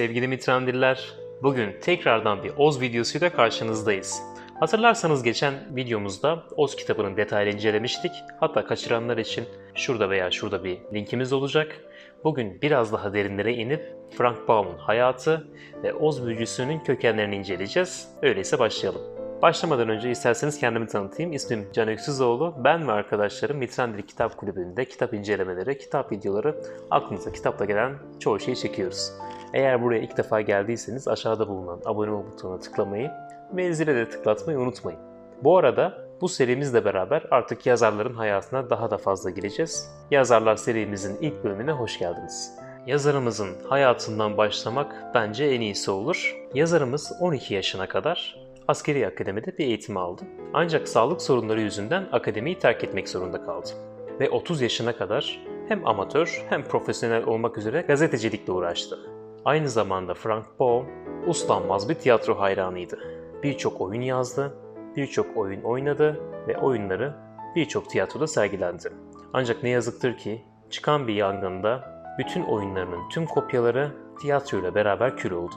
Sevgili Mitrandiller, bugün tekrardan bir Oz videosuyla karşınızdayız. Hatırlarsanız geçen videomuzda Oz kitabının detaylı incelemiştik. Hatta kaçıranlar için şurada veya şurada bir linkimiz olacak. Bugün biraz daha derinlere inip Frank Baum'un hayatı ve Oz büyücüsünün kökenlerini inceleyeceğiz. Öyleyse başlayalım. Başlamadan önce isterseniz kendimi tanıtayım. İsmim Can Öksüzoğlu. Ben ve arkadaşlarım Mitrandil Kitap Kulübü'nde kitap incelemeleri, kitap videoları, aklınıza kitapla gelen çoğu şeyi çekiyoruz. Eğer buraya ilk defa geldiyseniz aşağıda bulunan abone ol butonuna tıklamayı ve zile de tıklatmayı unutmayın. Bu arada bu serimizle beraber artık yazarların hayatına daha da fazla gireceğiz. Yazarlar serimizin ilk bölümüne hoş geldiniz. Yazarımızın hayatından başlamak bence en iyisi olur. Yazarımız 12 yaşına kadar askeri akademide bir eğitim aldı. Ancak sağlık sorunları yüzünden akademiyi terk etmek zorunda kaldı. Ve 30 yaşına kadar hem amatör hem profesyonel olmak üzere gazetecilikle uğraştı. Aynı zamanda Frank Baum uslanmaz bir tiyatro hayranıydı. Birçok oyun yazdı, birçok oyun oynadı ve oyunları birçok tiyatroda sergilendi. Ancak ne yazıktır ki çıkan bir yangında bütün oyunlarının tüm kopyaları tiyatroyla beraber kül oldu.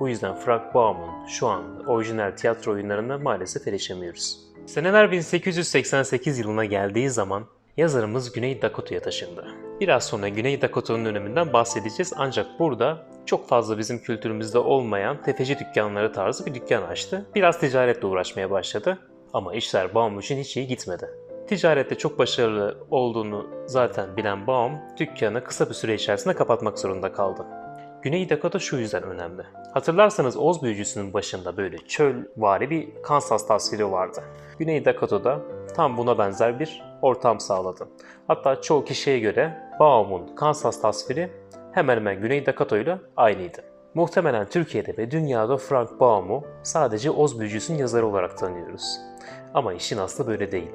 Bu yüzden Frank Baum'un şu an orijinal tiyatro oyunlarına maalesef erişemiyoruz. Seneler 1888 yılına geldiği zaman yazarımız Güney Dakota'ya taşındı. Biraz sonra Güney Dakota'nın öneminden bahsedeceğiz ancak burada çok fazla bizim kültürümüzde olmayan tefeci dükkanları tarzı bir dükkan açtı. Biraz ticaretle uğraşmaya başladı ama işler Baum için hiç iyi gitmedi. Ticarette çok başarılı olduğunu zaten bilen Baum, dükkanı kısa bir süre içerisinde kapatmak zorunda kaldı. Güney Dakota şu yüzden önemli. Hatırlarsanız Oz büyücüsünün başında böyle çölvari bir Kansas tasviri vardı. Güney Dakota'da tam buna benzer bir ortam sağladı. Hatta çoğu kişiye göre Baum'un Kansas tasviri hemen hemen Güney Dakota ile aynıydı. Muhtemelen Türkiye'de ve dünyada Frank Baum'u sadece Oz büyücüsünün yazarı olarak tanıyoruz. Ama işin aslı böyle değil.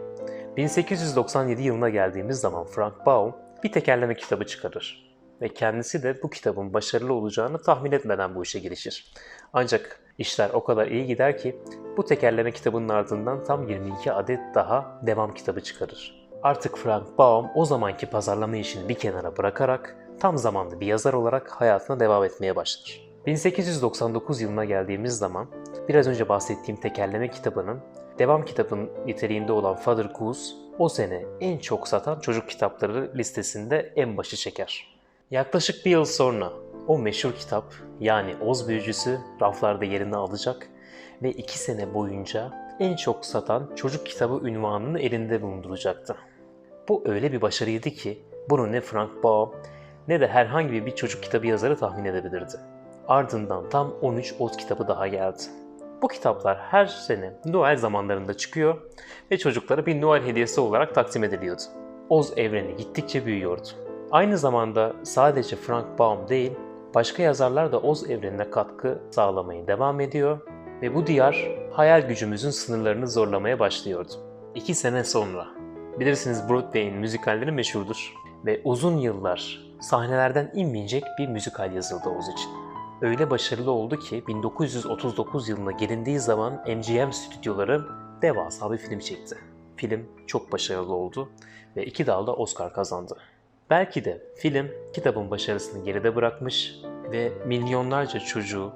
1897 yılına geldiğimiz zaman Frank Baum bir tekerleme kitabı çıkarır ve kendisi de bu kitabın başarılı olacağını tahmin etmeden bu işe girişir. Ancak işler o kadar iyi gider ki bu tekerleme kitabının ardından tam 22 adet daha devam kitabı çıkarır. Artık Frank Baum o zamanki pazarlama işini bir kenara bırakarak tam zamanlı bir yazar olarak hayatına devam etmeye başlar. 1899 yılına geldiğimiz zaman biraz önce bahsettiğim tekerleme kitabının devam kitabın niteliğinde olan Father Goose o sene en çok satan çocuk kitapları listesinde en başı çeker. Yaklaşık bir yıl sonra o meşhur kitap yani Oz Büyücüsü raflarda yerini alacak ve iki sene boyunca en çok satan çocuk kitabı ünvanını elinde bulunduracaktı. Bu öyle bir başarıydı ki bunu ne Frank Baum ne de herhangi bir çocuk kitabı yazarı tahmin edebilirdi. Ardından tam 13 Oz kitabı daha geldi. Bu kitaplar her sene Noel zamanlarında çıkıyor ve çocuklara bir Noel hediyesi olarak takdim ediliyordu. Oz evreni gittikçe büyüyordu. Aynı zamanda sadece Frank Baum değil, başka yazarlar da Oz evrenine katkı sağlamaya devam ediyor ve bu diyar hayal gücümüzün sınırlarını zorlamaya başlıyordu. İki sene sonra, bilirsiniz Broadway'in müzikalleri meşhurdur ve uzun yıllar sahnelerden inmeyecek bir müzikal yazıldı Oz için. Öyle başarılı oldu ki 1939 yılına gelindiği zaman MGM stüdyoları devasa bir film çekti. Film çok başarılı oldu ve iki dalda Oscar kazandı. Belki de film kitabın başarısını geride bırakmış ve milyonlarca çocuğu,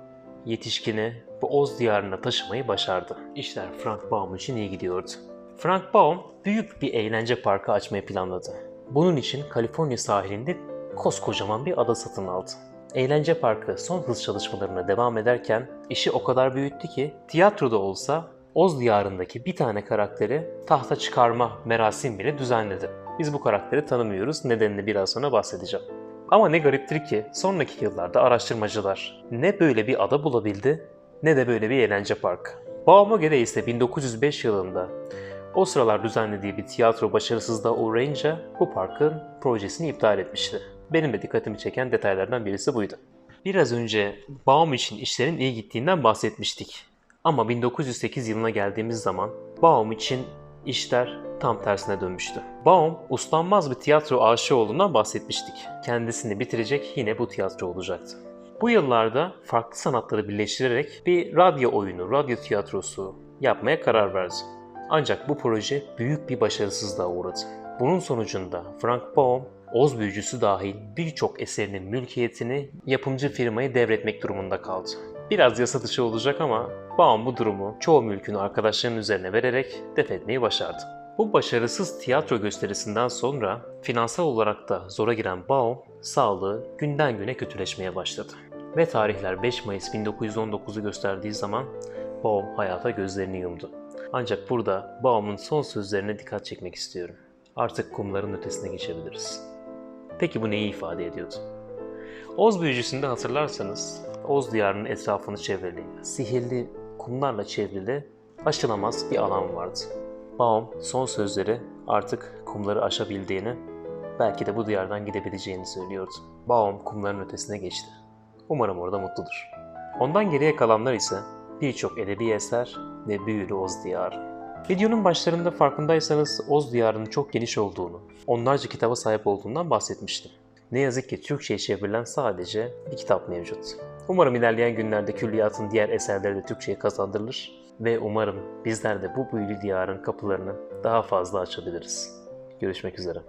yetişkini bu Oz diyarına taşımayı başardı. İşler Frank Baum için iyi gidiyordu. Frank Baum büyük bir eğlence parkı açmayı planladı. Bunun için Kaliforniya sahilinde koskocaman bir ada satın aldı. Eğlence parkı son hız çalışmalarına devam ederken işi o kadar büyüttü ki tiyatroda olsa Oz diyarındaki bir tane karakteri tahta çıkarma merasim bile düzenledi. Biz bu karakteri tanımıyoruz, nedenini biraz sonra bahsedeceğim. Ama ne gariptir ki sonraki yıllarda araştırmacılar ne böyle bir ada bulabildi ne de böyle bir eğlence parkı. Baum'a göre ise 1905 yılında o sıralar düzenlediği bir tiyatro başarısızlığa uğrayınca bu parkın projesini iptal etmişti. Benim de dikkatimi çeken detaylardan birisi buydu. Biraz önce Baum için işlerin iyi gittiğinden bahsetmiştik. Ama 1908 yılına geldiğimiz zaman Baum için işler tam tersine dönmüştü. Baum, uslanmaz bir tiyatro aşığı olduğundan bahsetmiştik. Kendisini bitirecek yine bu tiyatro olacaktı. Bu yıllarda farklı sanatları birleştirerek bir radyo oyunu, radyo tiyatrosu yapmaya karar verdi. Ancak bu proje büyük bir başarısızlığa uğradı. Bunun sonucunda Frank Baum Oz büyücüsü dahil birçok eserinin mülkiyetini yapımcı firmayı devretmek durumunda kaldı. Biraz yasa dışı olacak ama Baum bu durumu çoğu mülkünü arkadaşlarının üzerine vererek def etmeyi başardı. Bu başarısız tiyatro gösterisinden sonra finansal olarak da zora giren Baum sağlığı günden güne kötüleşmeye başladı. Ve tarihler 5 Mayıs 1919'u gösterdiği zaman Baum hayata gözlerini yumdu. Ancak burada Baum'un son sözlerine dikkat çekmek istiyorum. Artık kumların ötesine geçebiliriz. Peki bu neyi ifade ediyordu? Oz büyücüsünde hatırlarsanız Oz diyarının etrafını çevreleyen, sihirli kumlarla çevrili aşılamaz bir alan vardı. Baum son sözleri artık kumları aşabildiğini, belki de bu diyardan gidebileceğini söylüyordu. Baum kumların ötesine geçti. Umarım orada mutludur. Ondan geriye kalanlar ise birçok edebi eser ve büyülü Oz diyarı. Videonun başlarında farkındaysanız Oz diyarının çok geniş olduğunu, onlarca kitaba sahip olduğundan bahsetmiştim. Ne yazık ki Türkçe'ye çevrilen sadece bir kitap mevcut. Umarım ilerleyen günlerde külliyatın diğer eserleri de Türkçe'ye kazandırılır ve umarım bizler de bu büyülü diyarın kapılarını daha fazla açabiliriz. Görüşmek üzere.